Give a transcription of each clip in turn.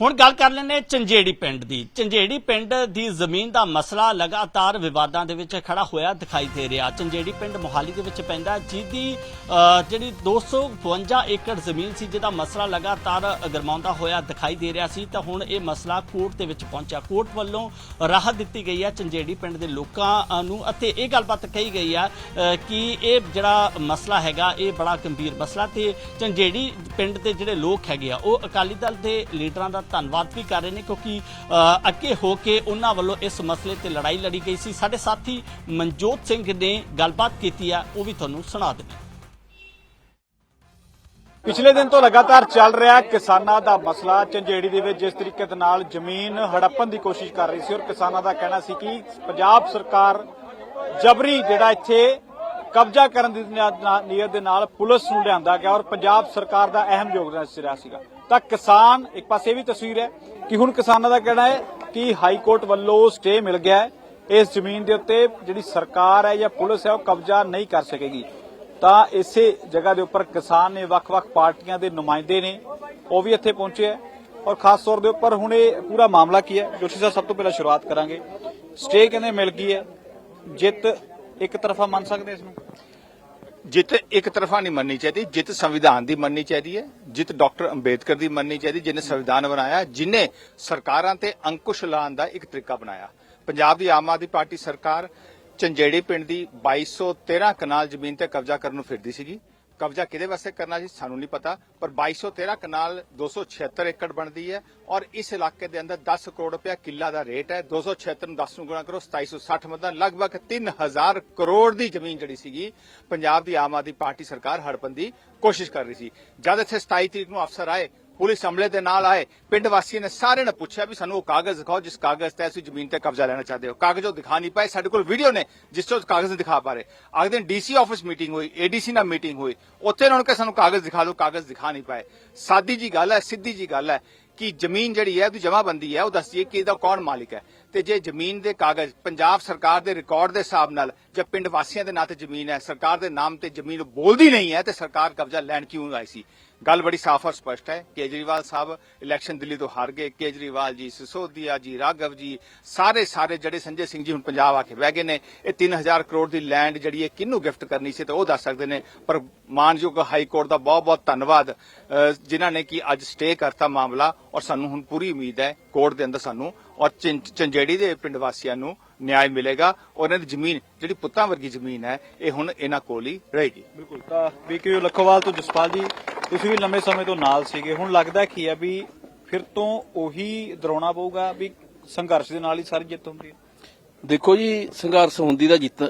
ਹੁਣ ਗੱਲ ਕਰ ਲੈਂਦੇ ਹਾਂ ਚੰਜੇੜੀ ਪਿੰਡ ਦੀ। ਚੰਜੇੜੀ ਪਿੰਡ ਦੀ ਜ਼ਮੀਨ ਦਾ ਮਸਲਾ ਲਗਾਤਾਰ ਵਿਵਾਦਾਂ ਦੇ ਵਿੱਚ ਖੜਾ ਹੋਇਆ ਦਿਖਾਈ ਦੇ ਰਿਹਾ। ਚੰਜੇੜੀ ਪਿੰਡ ਮੋਹਾਲੀ ਦੇ ਵਿੱਚ ਪੈਂਦਾ ਜਿਹਦੀ ਅਹ, ਜਿਹੜੀ 252 ਏਕੜ ਜ਼ਮੀਨ ਸੀ ਜਿਹਦਾ ਮਸਲਾ ਲਗਾਤਾਰ ਗਰਮਾਉਂਦਾ ਹੋਇਆ ਦਿਖਾਈ ਦੇ ਰਿਹਾ ਸੀ ਤਾਂ ਹੁਣ ਇਹ ਮਸਲਾ ਕੋਰਟ ਦੇ ਵਿੱਚ ਪਹੁੰਚਿਆ। ਕੋਰਟ ਵੱਲੋਂ ਰਾਹਤ ਦਿੱਤੀ ਗਈ ਹੈ ਚੰਜੇੜੀ ਪਿੰਡ ਦੇ ਲੋਕਾਂ ਨੂੰ ਅਤੇ ਇਹ ਗੱਲਬਾਤ ਕਹੀ ਗਈ ਹੈ ਕਿ ਇਹ ਜਿਹੜਾ ਮਸਲਾ ਹੈਗਾ ਇਹ ਬੜਾ ਗੰਭੀਰ ਮਸਲਾ ਤੇ ਚੰਜੇੜੀ ਪਿੰਡ ਦੇ ਜਿਹੜੇ ਲੋਕ ਹੈਗੇ ਆ ਉਹ ਅਕਾਲੀ ਦਲ ਦੇ ਲੀਡਰਾਂ ਦਾ ਧੰਨਵਾਦ ਵੀ ਕਰ ਰਹੇ ਨੇ ਕਿਉਂਕਿ ਅੱਗੇ ਹੋ ਕੇ ਉਹਨਾਂ ਵੱਲੋਂ ਇਸ ਮਸਲੇ ਤੇ ਲੜਾਈ ਲੜੀ ਗਈ ਸੀ। ਸਾਡੇ ਸਾਥੀ ਮਨਜੋਤ ਸਿੰਘ ਨੇ ਗੱਲਬਾਤ ਕੀਤੀ ਆ, ਉਹ ਵੀ ਤੁਹਾਨੂੰ ਸੁਣਾ ਦਿੰਦੇ ਪਿਛਲੇ ਦਿਨ ਤੋਂ ਲਗਾਤਾਰ ਚੱਲ ਰਿਹਾ ਕਿਸਾਨਾਂ ਦਾ ਮਸਲਾ। ਝੰਜੇੜੀ ਦੇ ਵਿੱਚ ਜਿਸ ਤਰੀਕੇ ਦੇ ਨਾਲ ਜ਼ਮੀਨ ਹੜੱਪਣ ਦੀ ਕੋਸ਼ਿਸ਼ ਕਰ ਰਹੀ ਸੀ ਔਰ ਕਿਸਾਨਾਂ ਦਾ ਕਹਿਣਾ ਸੀ ਕਿ ਪੰਜਾਬ ਸਰਕਾਰ ਜਬਰੀ ਜਿਹੜਾ ਇੱਥੇ ਕਬਜ਼ਾ ਕਰਨ ਦੀ ਨਿਆ- ਨੀਅਤ ਦੇ ਨਾਲ ਪੁਲਿਸ ਨੂੰ ਲਿਆਂਦਾ ਗਿਆ ਔਰ ਪੰਜਾਬ ਸਰਕਾਰ ਦਾ ਅਹਿਮ ਯੋਗਦਾਨ ਇਸ ਰਿਹਾ ਸੀਗਾ। ਤਾਂ ਕਿਸਾਨ, ਇੱਕ ਪਾਸੇ ਇਹ ਵੀ ਤਸਵੀਰ ਹੈ ਕਿ ਹੁਣ ਕਿਸਾਨਾਂ ਦਾ ਕਹਿਣਾ ਹੈ ਕਿ ਹਾਈ ਕੋਰਟ ਵੱਲੋਂ ਸਟੇ ਮਿਲ ਗਿਆ ਹੈ। ਇਸ ਜ਼ਮੀਨ ਦੇ ਉੱਤੇ ਜਿਹੜੀ ਸਰਕਾਰ ਹੈ ਜਾਂ ਪੁਲਿਸ ਹੈ ਉਹ ਕਬਜ਼ਾ ਨਹੀਂ ਕਰ ਸਕੇਗੀ। ਤਾਂ ਇਸੇ ਜਗ੍ਹਾ ਦੇ ਉੱਪਰ ਕਿਸਾਨ ਨੇ ਵੱਖ-ਵੱਖ ਪਾਰਟੀਆਂ ਦੇ ਨੁਮਾਇੰਦੇ ਨੇ, ਉਹ ਵੀ ਇੱਥੇ ਪਹੁੰਚੇ ਹੈ। ਔਰ ਖਾਸ ਤੌਰ ਦੇ ਉੱਪਰ ਹੁਣ ਇਹ ਪੂਰਾ ਮਾਮਲਾ ਕੀ ਹੈ? ਜੋਸ਼ੀ ਸਾਹਿਬ, ਸਭ ਤੋਂ ਪਹਿਲਾਂ ਸ਼ੁਰੂਆਤ ਕਰਾਂਗੇ। ਸਟੇ ਕਹਿੰਦੇ ਮਿਲ ਗਈ ਹੈ। ਜਿੱਤ ਇੱਕ ਤਰਫਾ ਮੰਨ ਸਕਦੇ ਇਸ ਨੂੰ? ਜਿੱਤ ਇੱਕ ਤਰਫਾ ਨਹੀਂ ਮੰਨਣੀ ਚਾਹੀਦੀ, ਜਿੱਤ ਸੰਵਿਧਾਨ ਦੀ ਮੰਨਣੀ ਚਾਹੀਦੀ ਹੈ, ਜਿੱਤ ਡਾਕਟਰ ਅੰਬੇਦਕਰ ਦੀ ਮੰਨਣੀ ਚਾਹੀਦੀ, ਜਿਹਨੇ ਸੰਵਿਧਾਨ ਬਣਾਇਆ ਜਿਨੇ ਸਰਕਾਰਾਂ ਤੇ ਅੰਕੁਸ਼ ਲਾਉਣ ਦਾ ਇੱਕ ਤਰੀਕਾ ਬਣਾਇਆ। ਪੰਜਾਬ ਦੀ ਆਮ ਆਦਮੀ ਪਾਰਟੀ ਸਰਕਾਰ ਚੰਜੇੜੀ ਪਿੰਡ ਦੀ 2213 ਕਨਾਲ ਜ਼ਮੀਨ ਤੇ ਕਬਜ਼ਾ ਕਰਨ ਨੂੰ ਫਿਰਦੀ ਸੀਗੀ। ਕਬਜ਼ਾ ਕਿਹਦੇ ਵਾਸਤੇ ਕਰਨਾ ਸੀ ਸਾਨੂੰ ਨਹੀਂ ਪਤਾ, ਪਰ 2213 ਕਨਾਲ 276 ਏਕੜ ਬਣਦੀ ਹੈ ਔਰ ਇਸ ਇਲਾਕੇ ਦੇ ਅੰਦਰ 10 ਕਰੋੜ ਰੁਪਇਆ ਕਿੱਲਾ ਦਾ ਰੇਟ ਹੈ। 276 ਨੂੰ 10 ਨੂੰ ਗੁਣਾ ਕਰੋ 2760 ਮਤਲਬ ਲਗਭਗ 3000 ਕਰੋੜ ਦੀ ਜ਼ਮੀਨ ਜਿਹੜੀ ਸੀਗੀ, ਪੰਜਾਬ ਦੀ ਆਮ ਆਦਮੀ ਪਾਰਟੀ ਸਰਕਾਰ ਹੜਪਣ ਦੀ ਕੋਸ਼ਿਸ਼ ਕਰ ਰਹੀ ਸੀ। ਜਦ ਇੱਥੇ 27 ਤਰੀਕ ਨੂੰ ਅਫਸਰ ਆਏ ਪੁਲਿਸ ਅਮਲੇ ਦੇ ਨਾਲ ਆਏ। ਪਿੰਡ ਵਾਸੀਆਂ ਨੇ ਸਾਰਿਆਂ ਨੇ ਪੁੱਛਿਆ ਵੀ ਸਾਨੂੰ ਉਹ ਕਾਗਜ਼ ਦਿਖਾਓ, ਜਿਸ ਕਾਗਜ਼ ਤੇ ਅਸੀਂ ਜ਼ਮੀਨ ਤੇ ਕਬਜ਼ਾ ਲੈਣਾ ਚਾਹਦੇ ਹੋ। ਕਾਗਜ਼ ਉਹ ਦਿਖਾ ਨਹੀਂ ਪਾਏ। ਸਾਡੇ ਕੋਲ ਵੀਡੀਓ ਨੇ, ਜਿਸ ਤੋਂ ਕਾਗਜ਼ ਦਿਖਾ ਪਾ ਰਹੇ। ਅਗਲੇ ਦਿਨ ਡੀਸੀ ਆਫਿਸ ਮੀਟਿੰਗ ਹੋਈ ਏਡੀਸੀ ਨਾਲ ਮੀਟਿੰਗ ਹੋਈ। ਉੱਥੇ ਉਹਨਾਂ ਨੂੰ ਕਿ ਸਾਨੂੰ ਕਾਗਜ਼ ਦਿਖਾ ਦਿਓ, ਕਾਗਜ਼ ਦਿਖਾ ਨਹੀਂ ਪਾਏ। ਸਾਦੀ ਜੀ ਗੱਲ ਹੈ, ਸਿੱਧੀ ਜੀ ਗੱਲ ਹੈ ਕਿ ਜ਼ਮੀਨ ਜਿਹੜੀ ਹੈ, ਉਹਦੀ ਜਮਾਬੰਦੀ ਹੈ, ਉਹ ਦੱਸਦੀ ਹੈ ਕਿ ਇਹਦਾ ਕੌਣ ਮਾਲਿਕ ਹੈ। ਤੇ ਜੇ ਜ਼ਮੀਨ ਦੇ ਕਾਗਜ਼ ਪੰਜਾਬ ਸਰਕਾਰ ਦੇ ਰਿਕਾਰਡ ਦੇ ਹਿਸਾਬ ਨਾਲ ਜੇ ਪਿੰਡ ਵਾਸੀਆਂ ਦੇ ਨਾਂ ਤੇ ਜ਼ਮੀਨ ਹੈ ਸਰਕਾਰ ਦੇ ਨਾਮ ਤੇ ਜ਼ਮੀਨ ਬੋਲਦੀ ਨਹੀਂ ਹੈ ਤੇ ਸਰਕਾਰ ਕਬਜ਼ਾ ਲੈਣ ਕਿਉਂ ਆਈ ਸੀ? ਗੱਲ ਬੜੀ ਸਾਫ਼ ਔਰ ਸਪਸ਼ਟ ਹੈ। ਕੇਜਰੀਵਾਲ ਸਾਹਿਬ ਇਲੈਕਸ਼ਨ ਦਿੱਲੀ ਤੋਂ ਹਾਰ ਗਏ। ਕੇਜਰੀਵਾਲ ਜੀ ਸਿਸੋਦੀਆ ਜੀ ਰਾਘਵ ਜੀ ਸਾਰੇ ਸਾਰੇ ਜਿਹੜੇ ਸੰਜੇ ਸਿੰਘ ਜੀ ਹੁਣ ਪੰਜਾਬ ਆ ਕੇ ਬਹਿ ਗਏ ਨੇ। ਇਹ 3000 ਕਰੋੜ ਦੀ ਲੈਂਡ ਜਿਹੜੀ ਹੈ ਕਿਹਨੂੰ ਗਿਫਟ ਕਰਨੀ ਸੀ ਤੇ ਉਹ ਦੱਸ ਸਕਦੇ ਨੇ। ਪਰ ਮਾਨਯੋਗ ਹਾਈ ਕੋਰਟ ਦਾ ਬਹੁਤ ਬਹੁਤ ਧੰਨਵਾਦ ਅਹ, ਜਿਨ੍ਹਾਂ ਨੇ ਕਿ ਅੱਜ ਸਟੇ ਕਰਤਾ ਮਾਮਲਾ ਔਰ ਸਾਨੂੰ ਹੁਣ ਪੂਰੀ ਉਮੀਦ ਹੈ ਕੋਰਟ ਦੇ ਅੰਦਰ ਸਾਨੂੰ ਔਰ ਚੰ- ਚੰਜੇੜੀ ਦੇ ਪਿੰਡ ਵਾਸੀਆਂ ਨੂੰ ਨਿਆਂ ਮਿਲੇਗਾ ਔਰ ਇਹਨਾਂ ਦੀ ਜ਼ਮੀਨ ਜਿਹੜੀ ਪੁੱਤਾਂ ਵਰਗੀ ਜ਼ਮੀਨ ਹੈ ਇਹ ਹੁਣ ਇਹਨਾਂ ਕੋਲ ਹੀ ਰਹੇਗੀ। ਬਿਲਕੁਲ ਤਾਂ ਵੀਕਯੂ ਲਖੋਵਾਲ ਤੋਂ ਜਸਪਾਲ ਜੀ ਤੁਸੀਂ ਵੀ ਲੰਮੇ ਸਮੇਂ ਤੋਂ ਨਾਲ ਸੀਗੇ। ਹੁਣ ਲੱਗਦਾ ਕੀ ਹੈ ਵੀ ਫਿਰ ਤੋਂ ਉਹੀ ਦਰਾਉਣਾ ਪਊਗਾ ਵੀ ਸੰਘਰਸ਼ ਦੇ ਨਾਲ ਹੀ ਸਾਰੀ ਜਿੱਤ ਹੁੰਦੀ ਹੈ? ਦੇਖੋ ਜੀ ਸੰਘਰਸ਼ ਹੁੰਦੀ ਦਾ ਜਿੱਤ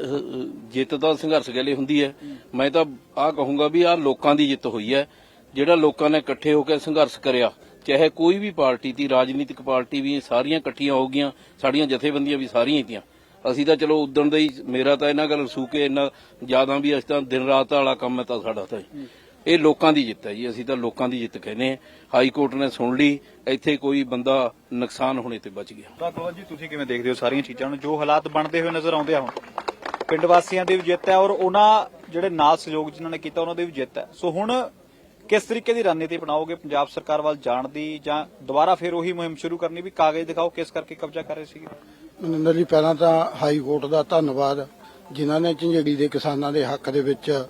ਜਿੱਤ ਤਾਂ ਸੰਘਰਸ਼ ਗਲੇ ਹੁੰਦੀ ਹੈ। ਮੈਂ ਤਾਂ ਆਹ ਕਹੂੰਗਾ ਵੀ ਆਹ ਲੋਕਾਂ ਦੀ ਜਿੱਤ ਹੋਈ ਹੈ। ਜਿਹੜਾ ਲੋਕਾਂ ਨੇ ਇਕੱਠੇ ਹੋ ਕੇ ਸੰਘਰਸ਼ ਕਰਿਆ ਚਾਹੇ ਕੋਈ ਵੀ ਪਾਰਟੀ ਦੀ, ਰਾਜਨੀਤਿਕ ਪਾਰਟੀ ਵੀ ਸਾਰੀਆਂ ਇਕੱਠੀਆਂ ਹੋ ਗਈਆਂ, ਸਾਡੀਆਂ ਜਥੇਬੰਦੀਆਂ ਵੀ ਸਾਰੀਆਂ ਹੀ ਤੀਆਂ। ਅਸੀਂ ਤਾਂ ਚਲੋ ਉਦਣ ਦਾ ਹੀ, ਮੇਰਾ ਤਾਂ ਇਹਨਾਂ ਗੱਲ ਸੂਕੇ ਇੰਨਾ ਜ਼ਿਆਦਾ ਵੀ ਅਸੀਂ ਤਾਂ ਦਿਨ ਰਾਤ ਵਾਲਾ ਕੰਮ ਹੈ ਤਾਂ ਸਾਡਾ ਤਾਂ ਇਹ ਲੋਕਾਂ ਦੀ ਜਿੱਤ ਹੈ ਜੀ, ਅਸੀਂ ਤਾਂ ਲੋਕਾਂ ਦੀ ਜਿੱਤ ਕਹਿੰਦੇ ਹਾਂ। ਹਾਈ ਕੋਰਟ ਨੇ ਸੁਣ ਲਈ, ਇੱਥੇ ਕੋਈ ਬੰਦਾ ਨੁਕਸਾਨ ਹੋਣੇ ਤੇ ਬਚ ਗਿਆ। ਤਾਂ ਜੀ, ਤੁਸੀਂ ਕਿਵੇਂ ਦੇਖਦੇ ਹੋ ਸਾਰੀਆਂ ਚੀਜ਼ਾਂ ਨੂੰ? ਜੋ ਹਾਲਾਤ ਬਣਦੇ ਹੋਏ ਨਜ਼ਰ ਆਉਂਦੇ ਆ ਹੁਣ। ਪਿੰਡ ਵਾਸੀਆਂ ਦੀ ਵੀ ਜਿੱਤ ਹੈ ਔਰ ਉਹਨਾਂ ਜਿਹੜੇ ਨਾਲ ਸਹਿਯੋਗ ਜਿਨ੍ਹਾਂ ਨੇ ਕੀਤਾ, ਉਹਨਾਂ ਦੀ ਵੀ ਜਿੱਤ ਹੈ। ਸੋ ਹੁਣ ਕਿਸ ਤਰੀਕੇ ਦੀ ਰਣਨੀਤੀ ਬਣਾਓਗੇ ਪੰਜਾਬ ਸਰਕਾਰ ਵੱਲ ਜਾਣ ਦੀ ਜਾਂ ਦੁਬਾਰਾ ਫਿਰ ਉਹੀ ਮੁਹਿੰਮ ਸ਼ੁਰੂ ਕਰਨੀ ਵੀ ਕਾਗਜ਼ ਦਿਖਾਓ ਕਿਸ ਕਰਕੇ ਕਬਜ਼ਾ ਕਰ ਰਹੇ ਸੀਗੇ? ਮਨਿੰਦਰ ਜੀ, ਪਹਿਲਾਂ ਤਾਂ ਹਾਈ ਕੋਰਟ ਦਾ ਧੰਨਵਾਦ, ਜਿਨ੍ਹਾਂ ਨੇ ਝੰਜੇੜੀ ਦੇ ਕਿਸਾਨਾਂ ਦੇ ਹੱਕ ਦੇ ਵਿੱਚ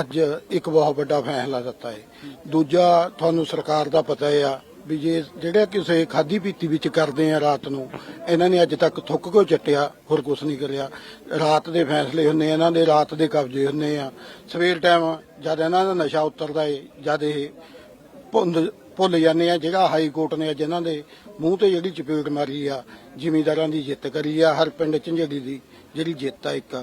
ਅੱਜ ਇੱਕ ਬਹੁਤ ਵੱਡਾ ਫੈਸਲਾ ਦਿੱਤਾ ਹੈ। ਦੂਜਾ, ਤੁਹਾਨੂੰ ਸਰਕਾਰ ਦਾ ਪਤਾ ਹੈ ਆ ਵੀ ਜੇ ਜਿਹੜੇ ਕਿਸੇ ਖਾਦੀ ਪੀਤੀ ਵਿੱਚ ਕਰਦੇ ਆ ਰਾਤ ਨੂੰ ਇਹਨਾਂ ਨੇ ਅੱਜ ਤੱਕ ਥੁੱਕ ਕੋ ਚੱਟਿਆ? ਹੋਰ ਕੁਝ ਨਹੀਂ ਕਰਿਆ। ਰਾਤ ਦੇ ਫੈਸਲੇ ਹੁੰਨੇ ਆ, ਇਹਨਾਂ ਦੇ ਰਾਤ ਦੇ ਕਬਜ਼ੇ ਹੁੰਨੇ ਆ। ਸਵੇਰ ਟਾਈਮ ਜਦ ਇਹਨਾਂ ਦਾ ਨਸ਼ਾ ਉਤਰਦਾ ਏ ਜਦ ਇਹ ਭੁੰਦ ਭੁੱਲ ਜਾਂਦੇ ਆ ਜਿਹੜਾ ਹਾਈ ਕੋਰਟ ਨੇ ਅੱਜ ਇਹਨਾਂ ਦੇ ਮੂੰਹ ਤੇ ਜਿਹੜੀ ਚਪੇਟ ਮਾਰੀ ਆ ਜ਼ਿਮੀਂਦਾਰਾਂ ਦੀ ਜਿੱਤ ਕਰੀ ਆ ਹਰ ਪਿੰਡ ਝੰਜੇੜੀ ਦੀ ਜਿਹੜੀ ਜਿੱਤ ਆ ਇੱਕ।